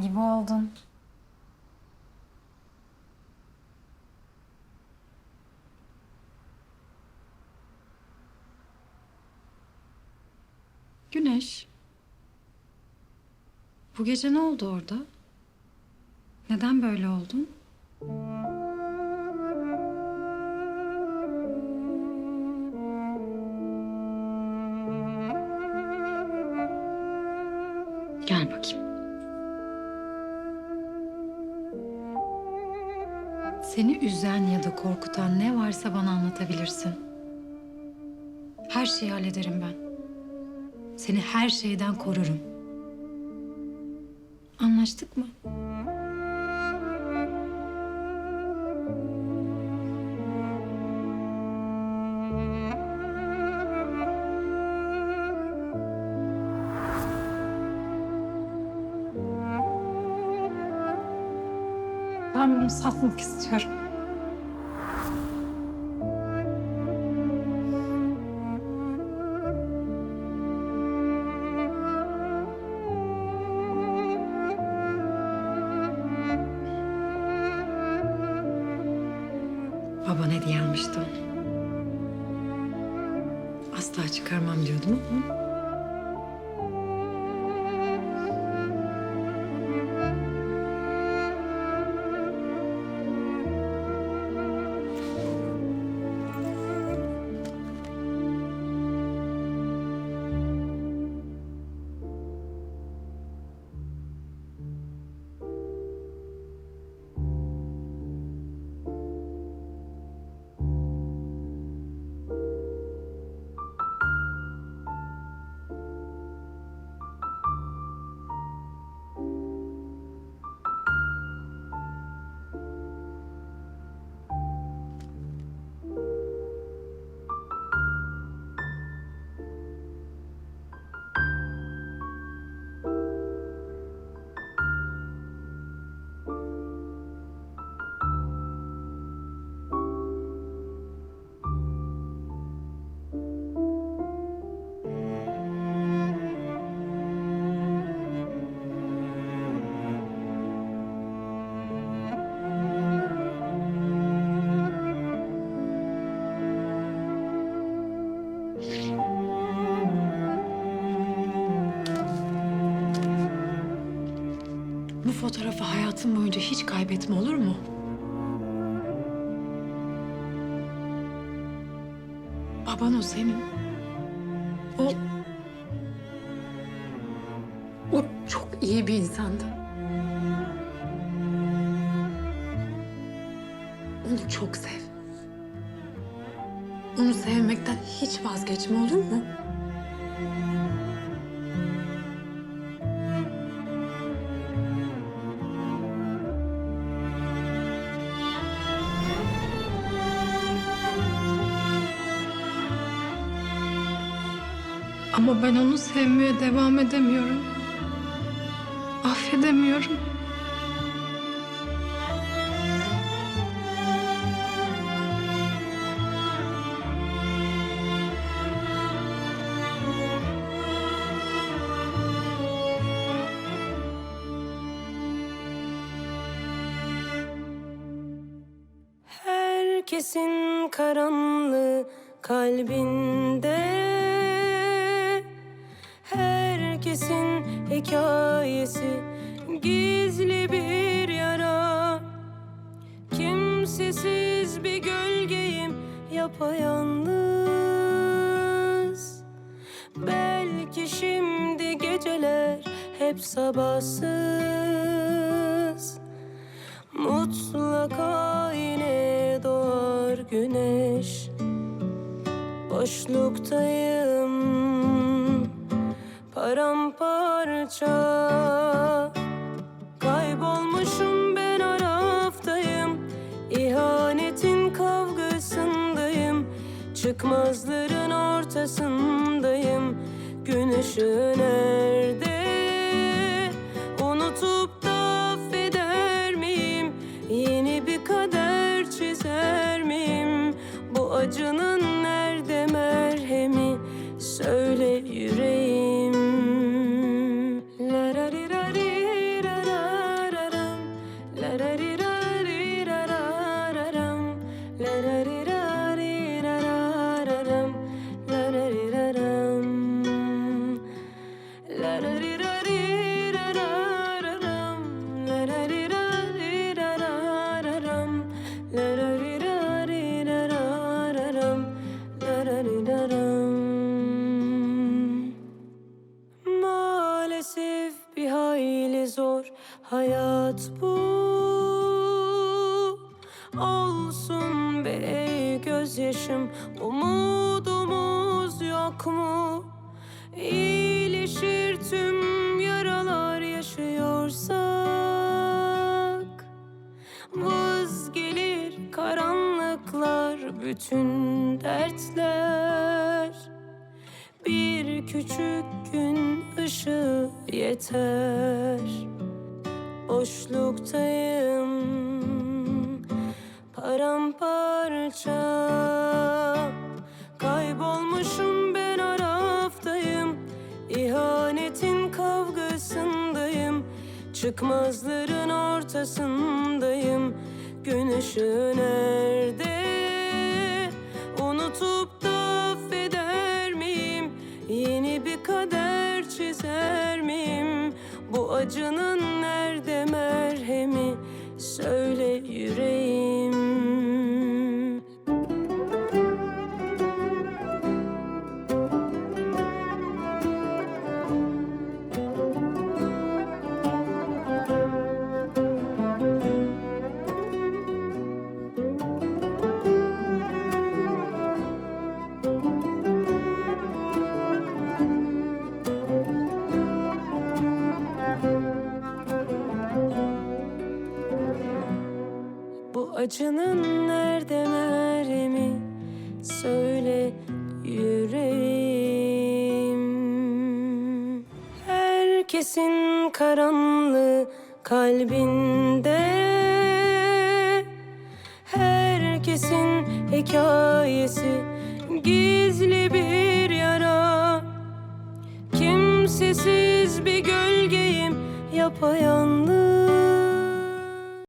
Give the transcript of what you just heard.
gibi oldun. Güneş. Bu gece ne oldu orada? Neden böyle oldun? Gel bakayım. Seni üzen ya da korkutan ne varsa bana anlatabilirsin. Her şeyi hallederim ben. Seni her şeyden korurum. Anlaştık mı? Ben bunu satmak istiyorum. Baban hediye almıştı onu. Asla çıkarmam diyordum ama... hayatın boyunca hiç kaybetme olur mu? Baban o senin. O... O çok iyi bir insandı. Onu çok sev. Onu sevmekten hiç vazgeçme olur mu? Ama ben onu sevmeye devam edemiyorum. Affedemiyorum. Herkesin karanlığı kalbinde Herkesin hikayesi gizli bir yara. Kimsesiz bir gölgeyim yapayalnız. Belki şimdi geceler hep sabahsız. Mutlaka yine doğar güneş. Boşluktayım Paramparça. Kaybolmuşum ben araftayım İhanetin kavgasındayım. Çıkmazların ortasındayım. Gün ışığı nerede? Unutup da affeder miyim? Yeni bir kader çizer miyim? Bu acının nerede merhemi? Söyle yüreğim hayat bu. Olsun be ey gözyaşım. Umudumuz yok mu? İyileşir tüm yaralar yaşıyorsak. Vız gelir karanlıklar bütün dertler. Bir küçük gün ışığı yeter Boşluktayım. Paramparça Kaybolmuşum ben araftayım. İhanetin kavgasındayım. Çıkmazların ortasındayım. Gün ışığı nerede acının nerede merhemi Söyle yüreğim. Herkesin karanlığı kalbinde. Herkesin hikayesi Gizli bir yara. Kimsesiz bir gölgeyim yapayalnız